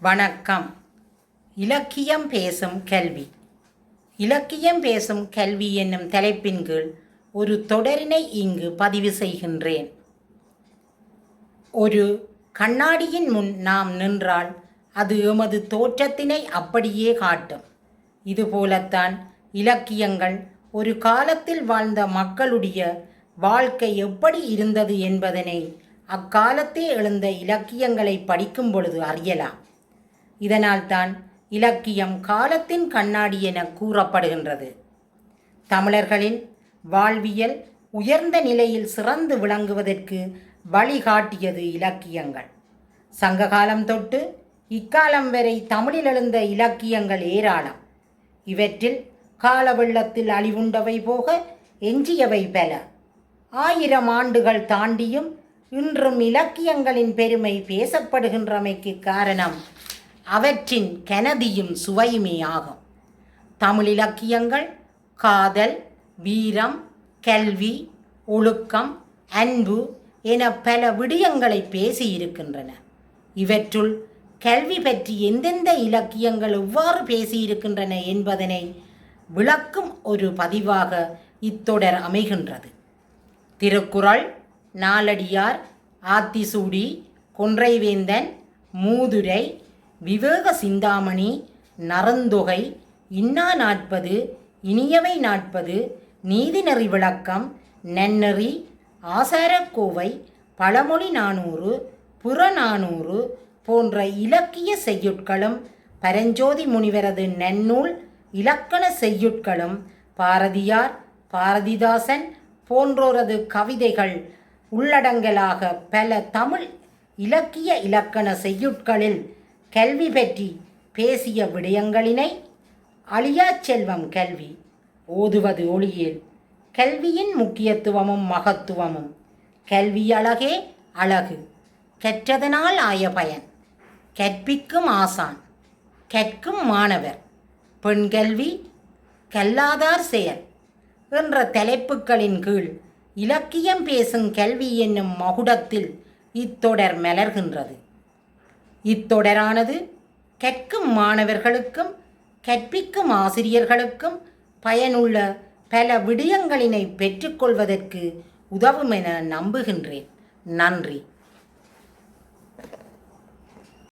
வணக்கம். இலக்கியம் பேசும் கல்வி. இலக்கியம் பேசும் கல்வி என்னும் தலைப்பின் கீழ் ஒரு தொடரினை இங்கு பதிவு செய்கின்றேன். ஒரு கண்ணாடியின் முன் நாம் நின்றால் அது எமது தோற்றத்தினை அப்படியே காட்டும். இதுபோலத்தான் இலக்கியங்கள் ஒரு காலத்தில் வாழ்ந்த மக்களுடைய வாழ்க்கை எப்படி இருந்தது என்பதனை அக்காலத்தே எழுந்த இலக்கியங்களை படிக்கும் பொழுது அறியலாம். இதனால்தான் இலக்கியம் காலத்தின் கண்ணாடி என கூறப்படுகின்றது. தமிழர்களின் வாழ்வியல் உயர்ந்த நிலையில் சிறந்து விளங்குவதற்கு வழிகாட்டியது இலக்கியங்கள். சங்ககாலம் தொட்டு இக்காலம் வரை தமிழில் எழுந்த இலக்கியங்கள் ஏராளம். இவற்றில் கால வெள்ளத்தில் அழிவுண்டவை போக எஞ்சியவை பல. ஆயிரம் ஆண்டுகள் தாண்டியும் இன்றும் இலக்கியங்களின் பெருமை பேசப்படுகின்றமைக்கு காரணம் அவற்றின் கனதியும் சுவையுமே ஆகும். தமிழ் இலக்கியங்கள் காதல் வீரம் கல்வி ஒழுக்கம் அன்பு என பல விடயங்களை பேசியிருக்கின்றன. இவற்றுள் கல்வி பற்றி எந்தெந்த இலக்கியங்கள் எவ்வாறு பேசியிருக்கின்றன என்பதனை விளக்கும் ஒரு பதிவாக இத்தொடர் அமைகின்றது. திருக்குறள் நாலடியார் ஆத்திசூடி கொன்றைவேந்தன் மூதுரை விவேக சிந்தாமணி நரந்தொகை இன்னா நாற்பது இனியவை நாற்பது நீதிநெறி விளக்கம் நன்னெறி ஆசாரக்கோவை பழமொழி நானூறு புறநானூறு போன்ற இலக்கிய செய்யுட்களும் பரஞ்சோதி முனிவரது நன்னூல் இலக்கண செய்யுட்களும் பாரதியார் பாரதிதாசன் போன்றோரது கவிதைகள் உள்ளடங்கலாக பல தமிழ் இலக்கிய இலக்கண செய்யுட்களில் கல்வி பற்றி பேசிய விடயங்களினை அழியா செல்வம் கல்வி ஓதுவது ஒளியில். கல்வியின் முக்கியத்துவமும் மகத்துவமும் கல்வி அழகே அழகு கற்றதனால் ஆய பயன். கற்பிக்கும் ஆசான் கற்கும் மாணவர் பெண் கல்வி கல்லாதார் செயல் என்ற தலைப்புகளின் கீழ் இலக்கியம் பேசும் கல்வி என்னும் மகுடத்தில் இத்தொடர் மலர்கின்றது. இத்தொடரானது கற்கும் மாணவர்களுக்கும் கற்பிக்கும் ஆசிரியர்களுக்கும் பயனுள்ள பல விடயங்களினை பெற்றுக்கொள்வதற்கு உதவும் என நம்புகின்றேன். நன்றி.